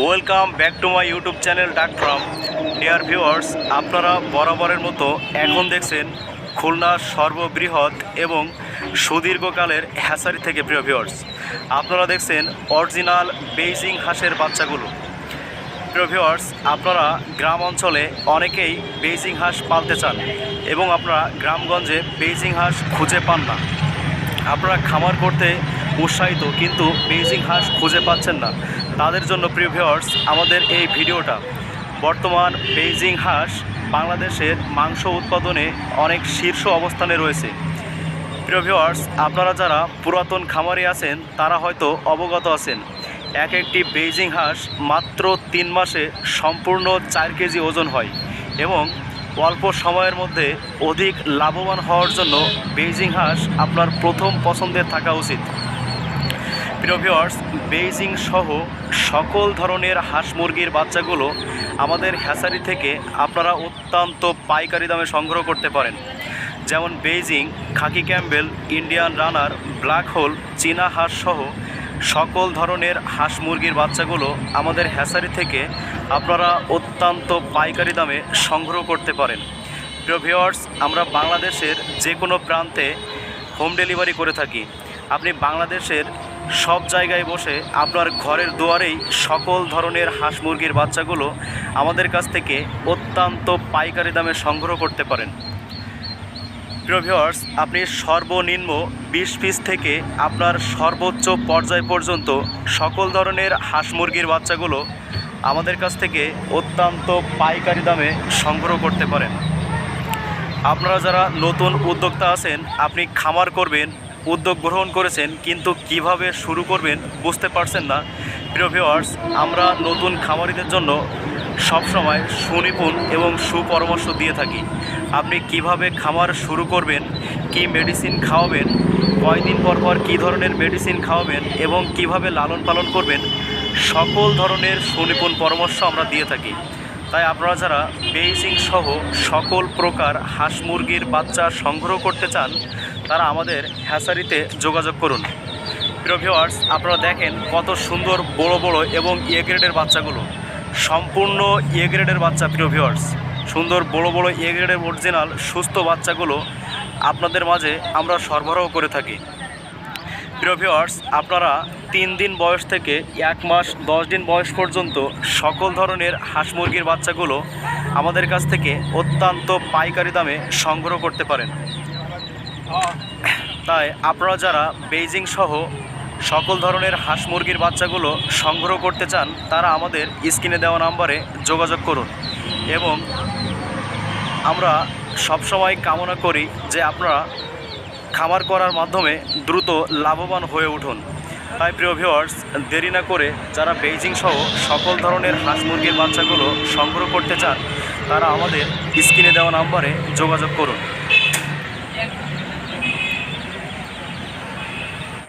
Welcome back to my YouTube channel ডাক from dear viewers আপনারা বরাবরের মতো এখন দেখছেন খুলনার সর্ববৃহৎ এবং সুদীর্ঘকালের হ্যাসারি থেকে প্রিয় ভিউয়ার্স আপনারা দেখছেন অরিজিনাল বেইজিং হাঁসের বাচ্চাগুলো। প্রিয় ভিউয়ার্স আপনারা গ্রাম অঞ্চলে অনেকেই বেইজিং হাঁস পালতে চান এবং আপনারা গ্রামগঞ্জে বেইজিং হাঁস খুঁজে পান না। আপনারা খামার করতে উৎসাহিত, কিন্তু বেইজিং হাঁস খুঁজে পাচ্ছেন না। তাদের জন্য প্রিয় ভিউয়ার্স আমাদের এই ভিডিওটা। বর্তমান বেইজিং হাঁস বাংলাদেশের মাংস উৎপাদনে অনেক শীর্ষ অবস্থানে রয়েছে। প্রিয় ভিউয়ার্স আপনারা যারা পুরাতন খামারে আছেন, তারা হয়তো অবগত আছেন এক একটি বেইজিং হাঁস মাত্র তিন মাসে সম্পূর্ণ চার কেজি ওজন হয় এবং অল্প সময়ের মধ্যে অধিক লাভবান হওয়ার জন্য বেইজিং হাঁস আপনার প্রথম পছন্দের থাকা উচিত। প্রিয় ভিউয়ার্স বেইজিং সহ সকল ধরনের হাঁস মুরগির বাচ্চাগুলো আমাদের হ্যাসারি থেকে আপনারা অত্যন্ত পাইকারি দামে সংগ্রহ করতে পারেন। যেমন Beijing khaki Campbell Indian runner black hole চীনা হাঁস সহ সকল ধরনের হাঁস মুরগির বাচ্চাগুলো আমাদের হ্যাসারি থেকে আপনারা অত্যন্ত পাইকারি দামে সংগ্রহ করতে পারেন। প্রিয় ভিউয়ার্স আমরা বাংলাদেশের যে কোনো প্রান্তে হোম ডেলিভারি করে থাকি। আপনি বাংলাদেশের সব জায়গায় বসে আপনার ঘরের দুয়ারেই সকল ধরনের হাঁস মুরগির বাচ্চাগুলো আমাদের কাছ থেকে অত্যন্ত পাইকারি দামে সংগ্রহ করতে পারেন। প্রিয় ভিউয়ার্স আপনি সর্বনিম্ন বিশ পিস থেকে আপনার সর্বোচ্চ পর্যায় পর্যন্ত সকল ধরনের হাঁস মুরগির বাচ্চাগুলো আমাদের কাছ থেকে অত্যন্ত পাইকারি দামে সংগ্রহ করতে পারেন। আপনারা যারা নতুন উদ্যোক্তা আছেন, আপনি খামার করবেন উদ্যোগ গ্রহণ করেছেন, কিন্তু কীভাবে শুরু করবেন বুঝতে পারছেন না। প্রিয় ভিউয়ার্স আমরা নতুন খামারিদের জন্য সবসময় সুনিপুণ এবং সুপরামর্শ দিয়ে থাকি। আপনি কীভাবে খামার শুরু করবেন, কি মেডিসিন খাওয়াবেন, কয়দিন পর পর কী ধরনের মেডিসিন খাওয়াবেন এবং কীভাবে লালন পালন করবেন, সকল ধরনের সুনিপুণ পরামর্শ আমরা দিয়ে থাকি। তাই আপনারা যারা বেইজিং সহ সকল প্রকার হাঁস মুরগির বাচ্চা সংগ্রহ করতে চান, তারা আমাদের হ্যাসারিতে যোগাযোগ করুন। প্রিয় ভিউয়ার্স আপনারা দেখেন কত সুন্দর, বড় বড় এবং এ গ্রেডের বাচ্চাগুলো। সম্পূর্ণ এ গ্রেডের বাচ্চা, প্রিয় ভিউয়ার্স সুন্দর, বড় বড় এ গ্রেডের অরিজিনাল সুস্থ বাচ্চাগুলো আপনাদের মাঝে আমরা সরবরাহ করে থাকি। প্রিয় ভিউয়ার্স আপনারা তিন দিন বয়স থেকে এক মাস, দশ দিন বয়স পর্যন্ত সকল ধরনের হাঁস মুরগির বাচ্চাগুলো আমাদের কাছ থেকে অত্যন্ত পাইকারি দামে সংগ্রহ করতে পারেন। তাই আপনারা যারা বেইজিং সহ সকল ধরনের হাঁস মুরগির বাচ্চাগুলো সংগ্রহ করতে চান, তারা আমাদের স্ক্রিনে দেওয়া নাম্বারে যোগাযোগ করুন এবং আমরা সবসময় কামনা করি যে আপনারা খামার করার মাধ্যমে দ্রুত লাভবান হয়ে উঠুন। তাই প্রিয় ভিওয়ার্স দেরি না করে যারা বেইজিং সহ সকল ধরনের হাঁস মুরগির বাচ্চাগুলো সংগ্রহ করতে চান, তারা আমাদের স্ক্রিনে দেওয়া নাম্বারে যোগাযোগ করুন।